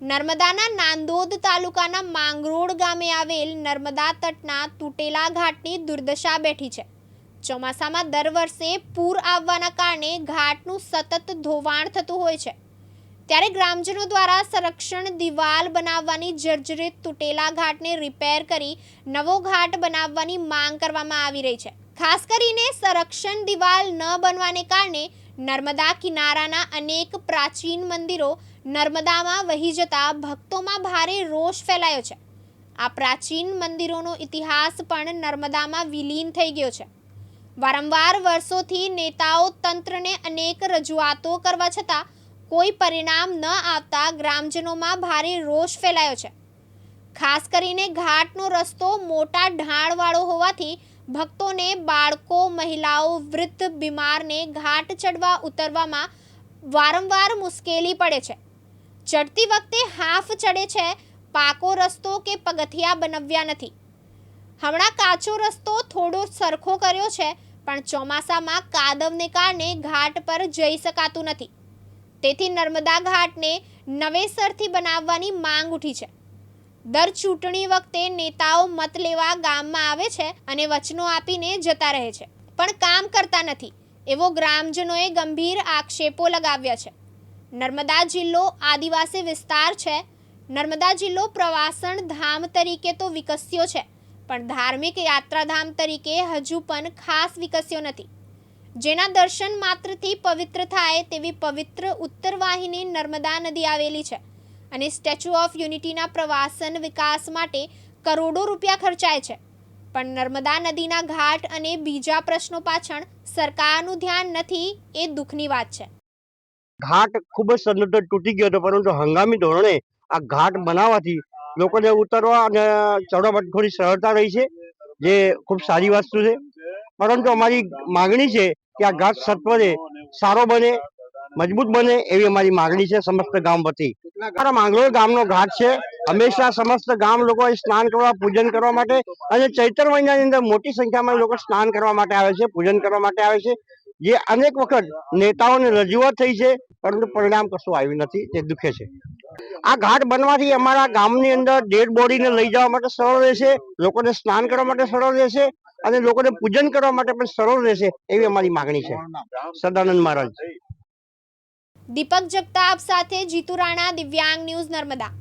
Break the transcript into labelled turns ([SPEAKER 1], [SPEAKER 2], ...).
[SPEAKER 1] નર્મદાના નાંદોદ તાલુકાના માંગરોળ ગામે આવેલ નર્મદા તટના તૂટેલા ઘાટની દુર્દશા બેઠી છે. ચોમાસામાં દર વર્ષે પૂર આવવાના કારણે ઘાટનું સતત ધોવાણ થતું હોય છે. ત્યારે ગ્રામજનો દ્વારા સંરક્ષણ દિવાલ બનાવવાની જર્જરિત તૂટેલા ઘાટને રિપેર કરી નવો ઘાટ બનાવવાની માંગ કરવામાં આવી રહી છે. ખાસ કરીને સંરક્ષણ દિવાલ ન બનવાને કારણે નર્મદા કિનારાના અનેક પ્રાચીન મંદિરો નર્મદામાં વહી જતા ભક્તોમાં ભારે રોષ ફેલાયો છે. આ પ્રાચીન મંદિરોનો ઇતિહાસ પણ નર્મદામાં વિલીન થઈ ગયો છે. વારંવાર વર્ષોથી નેતાઓ તંત્રને અનેક રજૂઆતો કરવા છતાં કોઈ પરિણામ ન આવતા ગ્રામજનોમાં ભારે રોષ ફેલાયો છે. ખાસ કરીને ઘાટનો રસ્તો મોટા ઢાળવાળો હોવાથી ભક્તોને બાળકો, મહિલાઓ, વૃદ્ધ બીમારને ઘાટ ચડવા ઉતરવામાં વારંવાર મુશ્કેલી પડે છે. ચડતી વખતે હાફ ચડે છે, પાકો રસ્તો કે પગથિયા બનાવ્યા નથી. હમણાં કાચો રસ્તો થોડો સરખો કર્યો છે, પણ ચોમાસામાં કાદવને કારણે ઘાટ પર જઈ શકાતું નથી. તેથી નર્મદા ઘાટને નવેસરથી બનાવવાની માંગ ઉઠી છે. દર ચૂંટણી વખતે નેતાઓ મત લેવા ગામમાં આવે છે અને વચનો આપીને જતા રહે છે. પણ કામ કરતા નથી. એવો ગ્રામજનોએ ગંભીર આક્ષેપો લગાવ્યા છે. નર્મદા જિલ્લો આદિવાસી વિસ્તાર છે. નર્મદા જિલ્લો પ્રવાસન ધામ તરીકે તો વિકસ્યો છે, પણ ધાર્મિક યાત્રાધામ તરીકે હજુ પણ ખાસ વિકસ્યો નથી. જેના દર્શન માત્રથી પવિત્ર થાય તેવી પવિત્ર ઉત્તર વાહિની નર્મદા નદી આવેલી છે. અને સ્ટેચ્યુ ઓફ યુનિટીના પ્રવાસન વિકાસ માટે કરોડો રૂપિયા ખર્ચાય છે. પણ નર્મદા નદીના ઘાટ અને બીજા પ્રશ્નો પાછળ સરકારનું ધ્યાન નથી એ દુઃખની વાત છે.
[SPEAKER 2] ઘાટ ખૂબ જ સદંતર તૂટી ગયો હતો, પરંતુ હંગામી ધોરણે આ ઘાટ બનાવવાથી લોકોને ઉતરવા અને ચડવા માટે થોડી સરળતા રહી છે, જે ખૂબ સારી વસ્તુ છે. પરંતુ અમારી માગણી છે કે આ ઘાટ સત્વરે સારો બને મજબૂત બને એવી અમારી માગણી છે સમસ્ત ગામ વતી. અમારા માંગરોળ ગામનો ઘાટ છે. હંમેશા સમસ્ત ગામ લોકો સ્નાન કરવા, પૂજન કરવા માટે અને ચૈત્ર મહિનાની અંદર મોટી સંખ્યામાં લોકો સ્નાન કરવા માટે આવે છે, પૂજન કરવા માટે આવે છે. જે અનેક વખત નેતાઓને રજૂઆત થઈ છે, પરંતુ પરિણામ કશું આવ્યું નથી, તે દુખે છે. આ ઘાટ બનવાથી અમારા ગામની અંદર ડેડ બોડીને લઈ જવા માટે સરળ રહેશે, લોકોને સ્નાન કરવા માટે સરળ રહેશે અને લોકોને પૂજન કરવા માટે પણ સરળ રહેશે એવી અમારી માગણી છે. સદાનંદ મહારાજ.
[SPEAKER 1] દીપક જગતાપ સાથે જીતુ રાણા દિવ્યાંગ ન્યૂઝ નર્મદા.